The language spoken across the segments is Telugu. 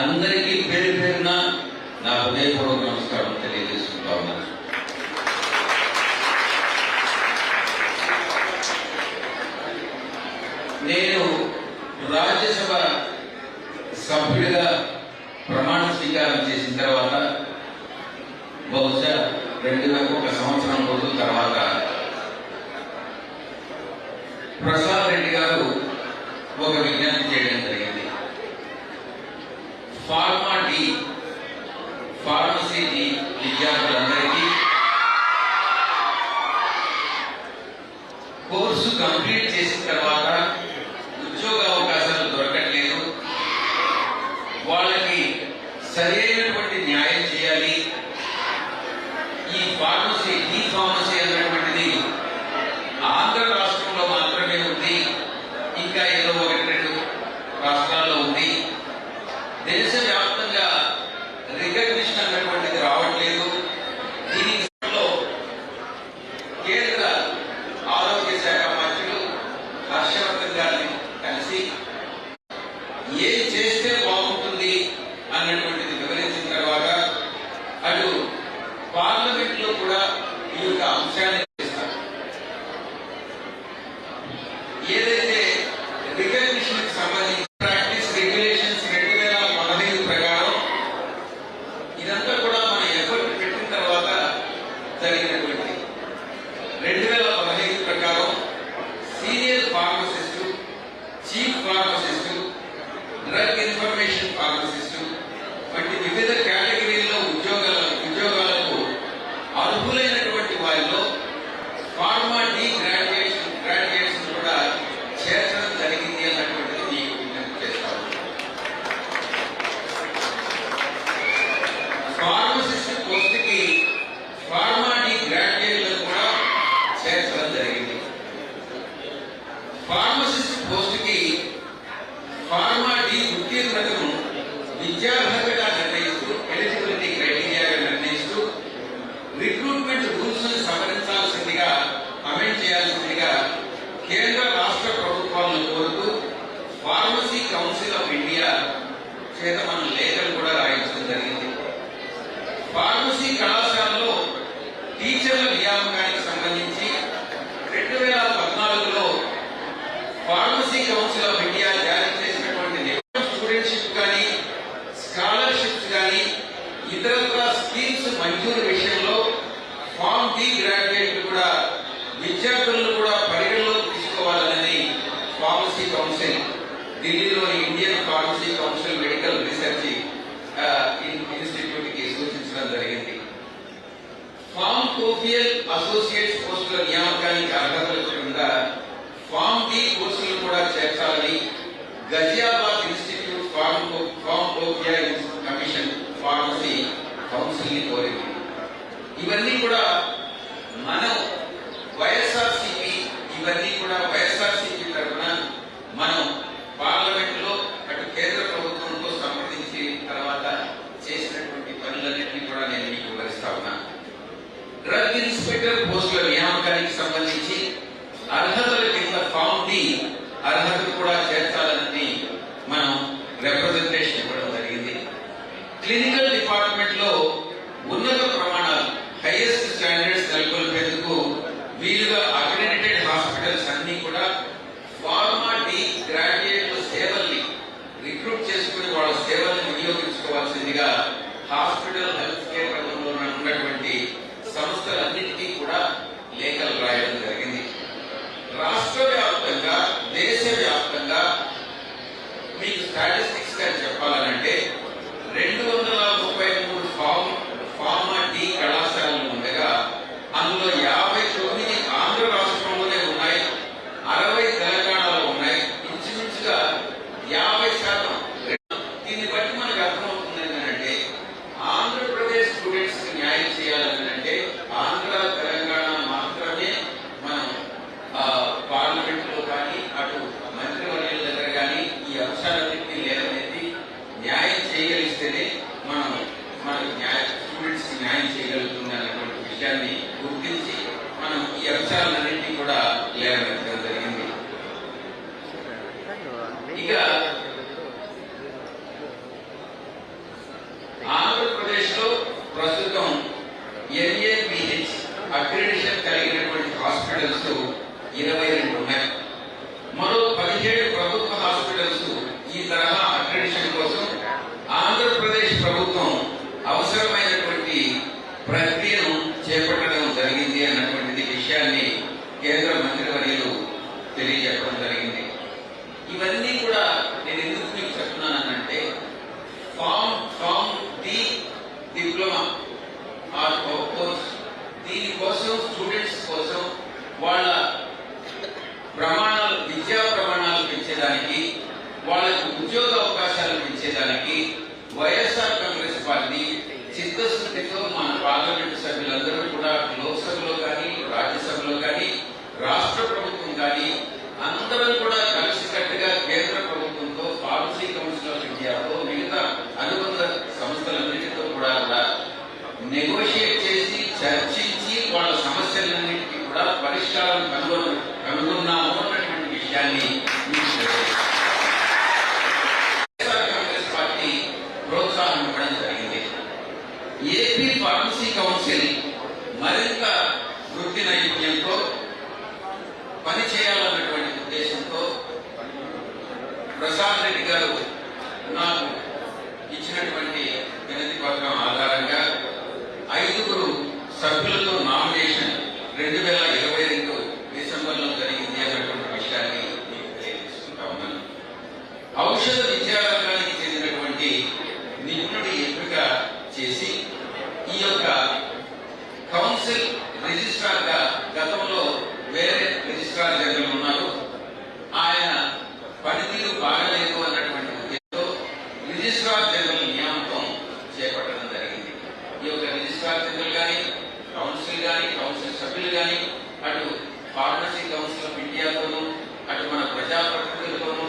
అందరికీ పేరు పేరున నా హృదయపూర్వక నమస్కారం తెలియజేసుకుంటా ఉన్నాను. నేను రాజ్యసభ సభ్యుడిగా ప్రమాణ స్వీకారం చేసిన తర్వాత బహుశా రెండు వేల ఒక సంవత్సరం రోజుల తర్వాత ప్రసాద్ రెడ్డి గారు ఒక फार्मा डी फार्मेसी डी लिजिया बुलंदर की कोर्स कंप्लीट చేసిన తర్వాత ఓపీఎల్ అసోసియేట్స్ పోస్టుల నియామకానికి అర్హత ఫామ్ డి కోర్సులు కూడా చేర్చాలని Ghaziabad institute form form OPI commission pharmacy కౌన్సిల్ని కోరింది. ఇవన్నీ కూడా మనం వైఎస్ can be good సభ్యులందరూ కూడా లోక్సభలో కానీ రాజ్యసభలో కానీ రాష్ట్ర ప్రభుత్వం కానీ అందరం కూడా కలిసికట్టుగా కేంద్ర ప్రభుత్వంతో పాలసీ కౌన్సిల్ ఆఫ్ ఇండియాతో మిగతా అనుబంధ సంస్థలన్నింటితో కూడా నెగోషియేట్ చేసి చర్చించి వాళ్ళ సమస్యలన్నింటికి కూడా పరిష్కారం కనుగొన్నాము అన్నటువంటి విషయాన్ని ప్రసాద్ రెడ్డి గారు నాకు ఇచ్చినటువంటి వినతి పత్రం ఆధారంగా ఐదుగురు సభ్యులతో నామినేషన్ రెండు వేల ఇరవై రెండు డిసెంబర్లో జరిగింది అన్నటువంటి విషయాన్ని మీకు తెలియజేస్తుంటా ఉన్నాను. ఔషధ విద్యారంగానికి చెందినటువంటి నిపుణుడి ఎంపిక చేసి సభ్యులు కానీ అటు ఫార్మసీ కౌన్సిల్ ఆఫ్ ఇండియాతోనూ అటు మన ప్రజా ప్రతినిధులతోనూ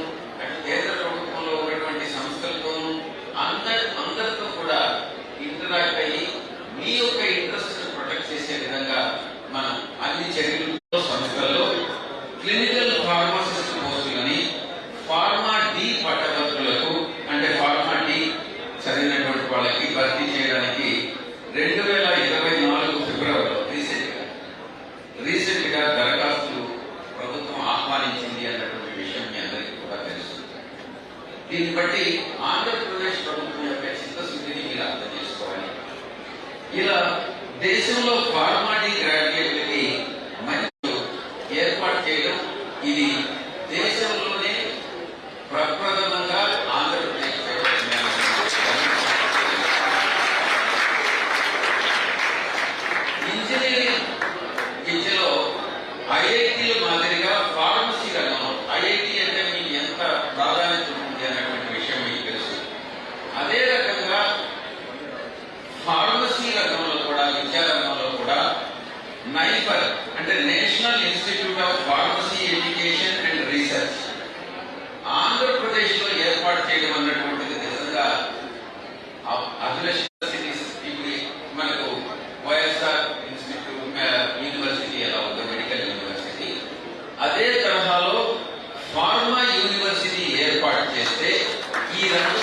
దేశంలో ఫార్మా ఎడ్యుకేషన్ అండ్ రీసెర్చ్. ఆంధ్రప్రదేశ్లో ఏర్పాటు చేయడం అన్నటువంటిది నిజంగా అభిలష అదే తరహాలో ఫార్మా యూనివర్సిటీ ఏర్పాటు చేస్తే ఈ రంగం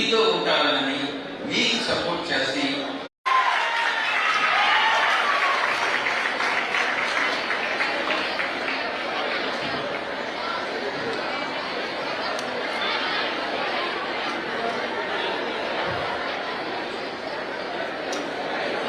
మీతో ఉంటానని మీకు సపోర్ట్ చేసి